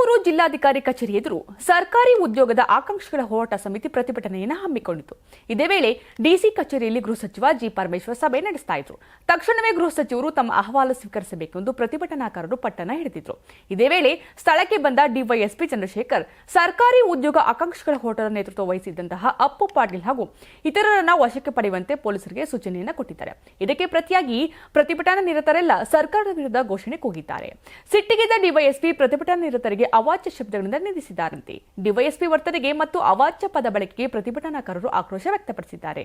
ತುಮಕೂರು ಜಿಲ್ಲಾಧಿಕಾರಿ ಕಚೇರಿ ಎದುರು ಸರ್ಕಾರಿ ಉದ್ಯೋಗದ ಆಕಾಂಕ್ಷಿಗಳ ಹೋರಾಟ ಸಮಿತಿ ಪ್ರತಿಭಟನೆಯನ್ನು ಹಮ್ಮಿಕೊಂಡಿತು ಇದೇ ವೇಳೆ ಡಿಸಿ ಕಚೇರಿಯಲ್ಲಿ ಗೃಹ ಸಚಿವ ಜಿ ಪರಮೇಶ್ವರ್ ಸಭೆ ನಡೆಸ್ತಾ ಇದ್ರು. ತಕ್ಷಣವೇ ಗೃಹ ಸಚಿವರು ತಮ್ಮ ಅಹವಾಲು ಸ್ವೀಕರಿಸಬೇಕೆಂದು ಪ್ರತಿಭಟನಾಕಾರರು ಪಟ್ಟಣ ಹಿಡಿದಿದ್ರು. ಇದೇ ವೇಳೆ ಸ್ಥಳಕ್ಕೆ ಬಂದ ಡಿವೈಎಸ್ಪಿ ಚಂದ್ರಶೇಖರ್, ಸರ್ಕಾರಿ ಉದ್ಯೋಗ ಆಕಾಂಕ್ಷಿಗಳ ಹೋರಾಟದ ನೇತೃತ್ವ ವಹಿಸಿದ್ದಂತಹ ಅಪ್ಪು ಪಾಟೀಲ್ ಹಾಗೂ ಇತರರನ್ನ ವಶಕ್ಕೆ ಪಡೆಯುವಂತೆ ಪೊಲೀಸರಿಗೆ ಸೂಚನೆಯನ್ನು ಕೊಟ್ಟಿದ್ದಾರೆ. ಇದಕ್ಕೆ ಪ್ರತಿಯಾಗಿ ಪ್ರತಿಭಟನಾ ನಿರತರೆಲ್ಲ ಸರ್ಕಾರದ ವಿರುದ್ಧ ಘೋಷಣೆ ಕೂಗಿದ್ದಾರೆ. ಸಿಟ್ಟಿಗೆದ್ದ ಡಿವೈಎಸ್ಪಿ ಪ್ರತಿಭಟನಾ ನಿರತರಿಗೆ ಅವಾಚ್ಯ ಶಬ್ದಗಳಿಂದ ನಿಂದಿಸಿದ್ದಾರಂತೆ. ಡಿವೈಎಸ್ಪಿ ವರ್ತನೆಗೆ ಮತ್ತು ಅವಾಚ್ಯ ಪದ ಬಳಕೆಗೆ ಪ್ರತಿಭಟನಾಕಾರರು ಆಕ್ರೋಶ ವ್ಯಕ್ತಪಡಿಸಿದ್ದಾರೆ.